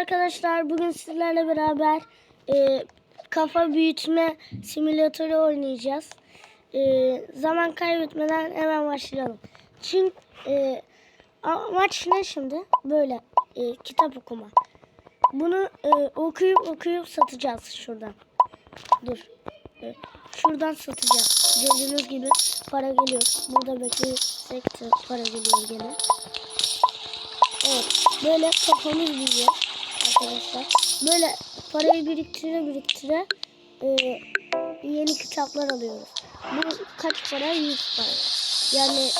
arkadaşlar. Bugün sizlerle beraber e, kafa büyütme simülatörü oynayacağız. E, zaman kaybetmeden hemen başlayalım. Çünkü e, amaç ne şimdi? Böyle e, kitap okuma. Bunu e, okuyup okuyup satacağız şuradan. Dur. E, şuradan satacağız. Gördüğünüz gibi para geliyor. Burada beklesek de para geliyor gene. Evet. Böyle kafamız büyüyor arkadaşlar. Böyle parayı biriktire biriktire e, yeni kitaplar alıyoruz. Bu kaç para? 100 para. Yani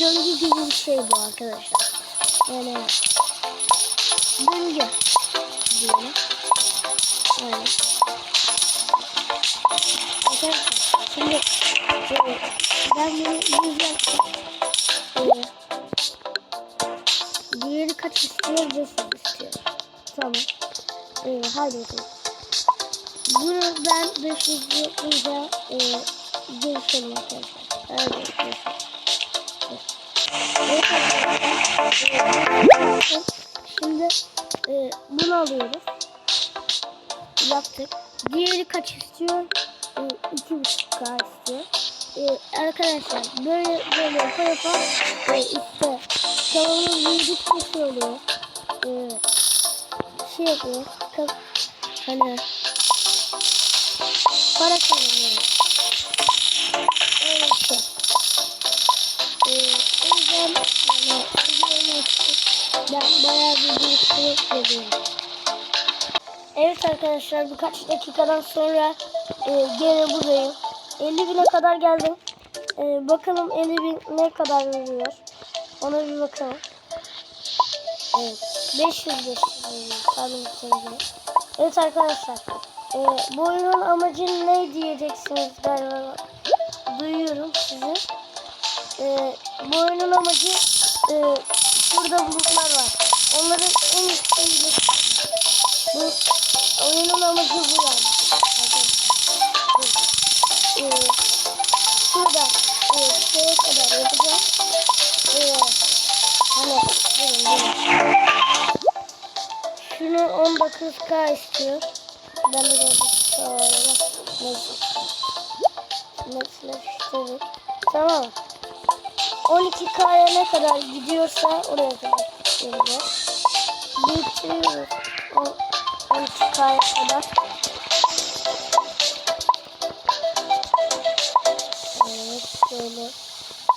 döngü gibi bir şey bu arkadaşlar. Yani döngü diyelim. Arkadaşlar şimdi e, ben bunu 100 yaptım. E, Diğeri kaç istiyor? 500 istiyor. Tamam. Bakalım. Bunu ben 500 yapınca e, görüşelim arkadaşlar. Şimdi e, bunu alıyoruz. Yaptık. Diğeri kaç istiyor? E, 2.5K istiyor. E, arkadaşlar böyle böyle yapa yapa e, işte Kanalımız büyüdükçe şey oluyor. Ee, şey yapıyor. Ka hani para kazanıyoruz. Öyle işte. Ee, o yüzden yani ben bayağı bir biriktirip geliyorum. Evet arkadaşlar birkaç dakikadan sonra e, gene buradayım. 50 bine kadar geldim. E, bakalım 50 bin ne kadar veriyor. Ona bir bakalım. Evet. 500 500 Evet arkadaşlar. E, bu oyunun amacı ne diyeceksiniz galiba. Duyuyorum sizi. E, bu oyunun amacı e, şurada bulutlar var. Onların en yükseğiyle Bu oyunun amacı bu yani. E, şurada e, şeye kadar yapacağım. Ee, Şunu 19k istiyor. Ben de 19k var ama neyse. Mesela işte Tamam. 12k'ya ne kadar gidiyorsa oraya kadar geleceğiz. Büyütüyoruz. 12k'ya kadar. Evet böyle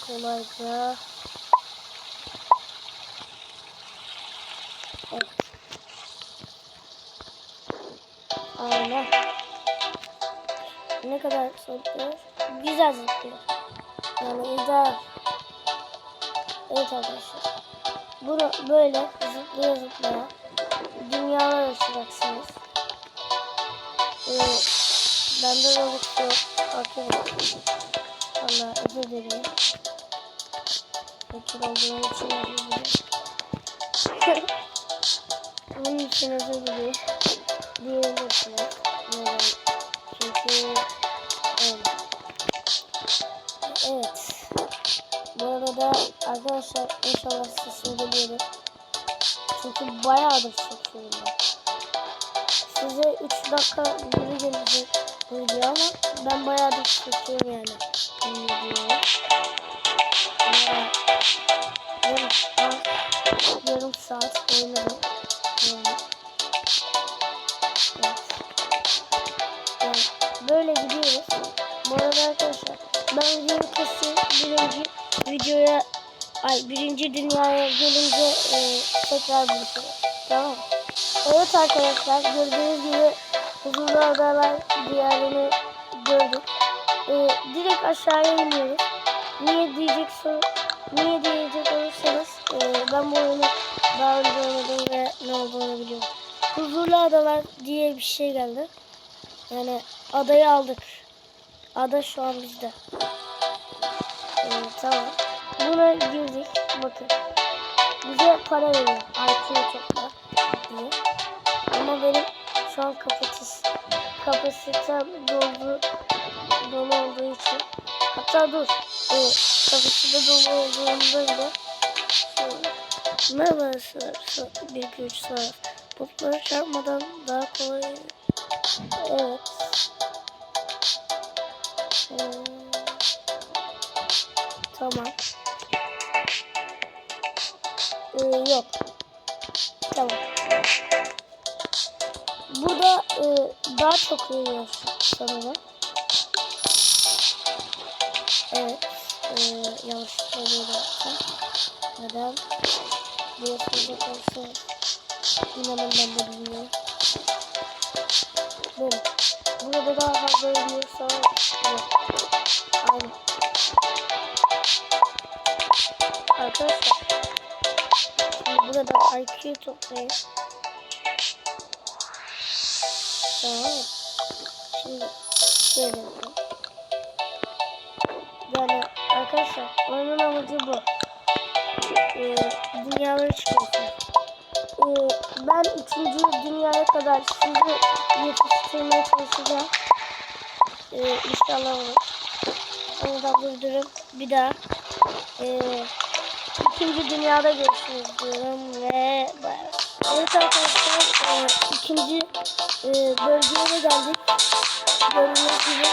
kolayca Aynen. Ne kadar zıplıyor? Güzel zıplıyor. Yani güzel. Evet arkadaşlar. Bunu böyle zıplaya zıplaya dünyalar açacaksınız. Ee, bende robot yok. Bakıyorum. Allah özür dilerim. Fakir olduğum için özür dilerim. Bunun için özür dilerim. Diyebilirsiniz. Neden? Çünkü öyle. Evet. Bu arada arkadaşlar inşallah sesim geliyordur. Çünkü bayağıdır çekiyorum ben. Size 3 dakika gibi gelecek video ama ben bayağıdır çekiyorum yani. Videoyu. Yarım yarım saat oynadım. Ay birinci dünyaya gelince e, tekrar buluşuruz. Tamam Evet arkadaşlar gördüğünüz gibi huzurlu adalar diyarını gördük. E, direkt aşağıya iniyoruz. Niye diyecek soru Niye diyecek olursanız e, ben bu oyunu daha önce oynadım ve ne olduğunu biliyorum. Huzurlu adalar diye bir şey geldi. Yani adayı aldık. Ada şu an bizde. E, tamam. Buna girdik. Bakın. Bize para veriyor. IQ topla diye. Ama benim şu an kapatis, kapasitem doldu, dolu olduğu için. Hatta dur. E, kapasite dolu olduğunda bile Merhaba arkadaşlar. Bir güç sonra. Potlara çarpmadan daha kolay. Evet. Ee, tamam. Ee, yok. Tamam. Burada e, daha çok veriyor sanırım. Evet. E, yanlışlıkla böyle yaptım. Neden? Bir sözde olsa inanın ben de bilmiyorum. Böyle. Burada daha fazla veriyorsa yok. Aynen. Arkadaşlar. IQ toplayayım. Tamam. Şimdi şöyle yapalım. Yani arkadaşlar oyunun amacı bu. Ee, dünyaları çıkıyorsunuz. Ee, ben üçüncü dünyaya kadar sizi yetiştirmeye çalışacağım. Ee, inşallah olur. Onu da durdurup bir daha ee, ikinci dünyada görüşürüz diyorum ve. Evet arkadaşlar e, ikinci e, bölgeye de geldik. Gördüğünüz gibi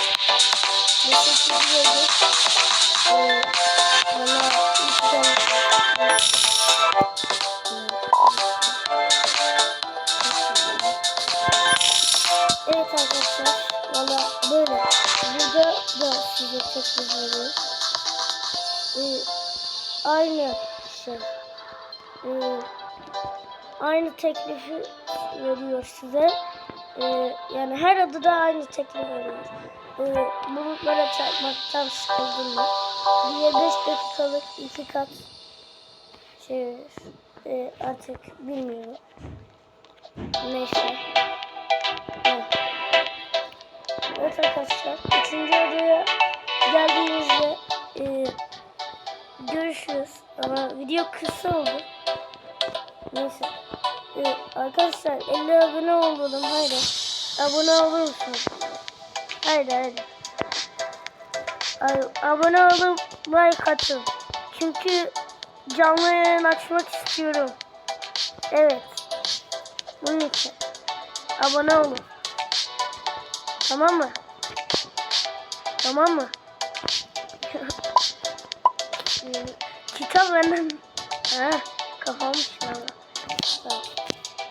Beşiktaş'ı bölge. E, aynı teklifi veriyor size. Ee, yani her adada aynı teklif veriyor. Ee, bulutlara çarpmaktan sıkıldım mı? Diye 5 dakikalık iki kat şey e, artık bilmiyorum. Neyse. Evet. evet arkadaşlar. Üçüncü adaya geldiğimizde e, görüşürüz. Ama video kısa oldu. Neyse. Ee, arkadaşlar 50 abone oldum. Haydi. Abone olur musunuz? Haydi haydi. Ay, abone olup like atın. Çünkü canlı yayın açmak istiyorum. Evet. Bunun için. Abone olun. Tamam mı? Tamam mı? Kitap benden. Ha, kafam şuna.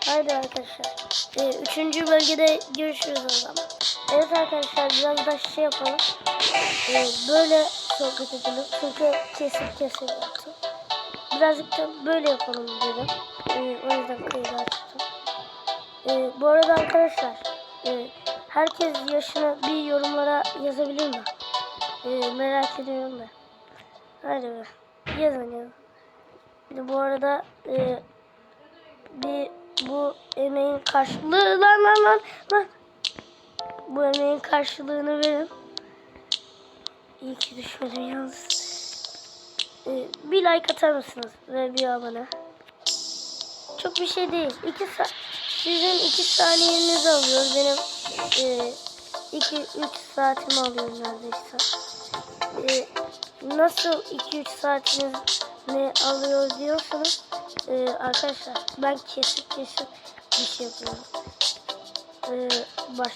Haydi arkadaşlar. Ee, üçüncü bölgede görüşürüz o zaman. Evet arkadaşlar biraz da şey yapalım. Ee, böyle sohbet edelim. Çünkü kesip kesip yaptım. Birazcık da böyle yapalım dedim. Ee, o yüzden kaydı açtım. Ee, bu arada arkadaşlar e, herkes yaşını bir yorumlara yazabilir mi? Ee, merak ediyorum da. Hadi be. Yazın yazın. Bu arada e, bir bu emeğin karşılığı lan lan lan lan. Bu emeğin karşılığını verin. İyi ki düşmedim yalnız. Ee, bir like atar mısınız ve bir abone. Çok bir şey değil. İki sa sizin iki saniyenizi alıyor. Benim e, iki üç saatimi alıyor neredeyse. E, nasıl iki üç saatiniz ne alıyor diyorsanız ee, arkadaşlar ben kesip kesip bir şey yapıyorum. Ee, baş,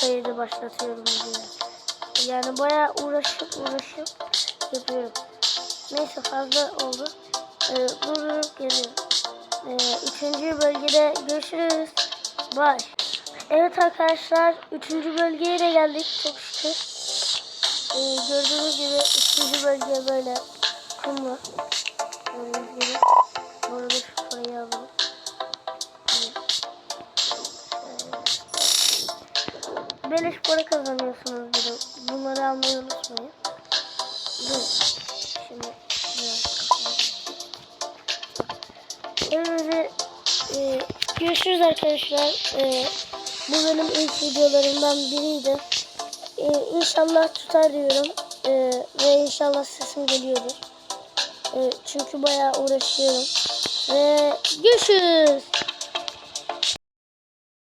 kaydı başlatıyorum diye. Yani bayağı uğraşıp uğraşıp yapıyorum. Neyse fazla oldu. Ee, durdurup geliyorum. Ee, üçüncü bölgede görüşürüz. Bye. Evet arkadaşlar üçüncü bölgeye de geldik çok şükür. Ee, gördüğünüz gibi üçüncü bölge böyle kumlu. Gördüğünüz gibi. Bu arada şu parayı alalım. Beleş para kazanıyorsunuz bir. Bunları almayı unutmayın. Dur. Şimdi Evet, e, görüşürüz arkadaşlar. E, bu benim ilk videolarımdan biriydi. E, inşallah tutar diyorum. E, ve inşallah sesim geliyordur. E, çünkü bayağı uğraşıyorum. Ve görüşürüz.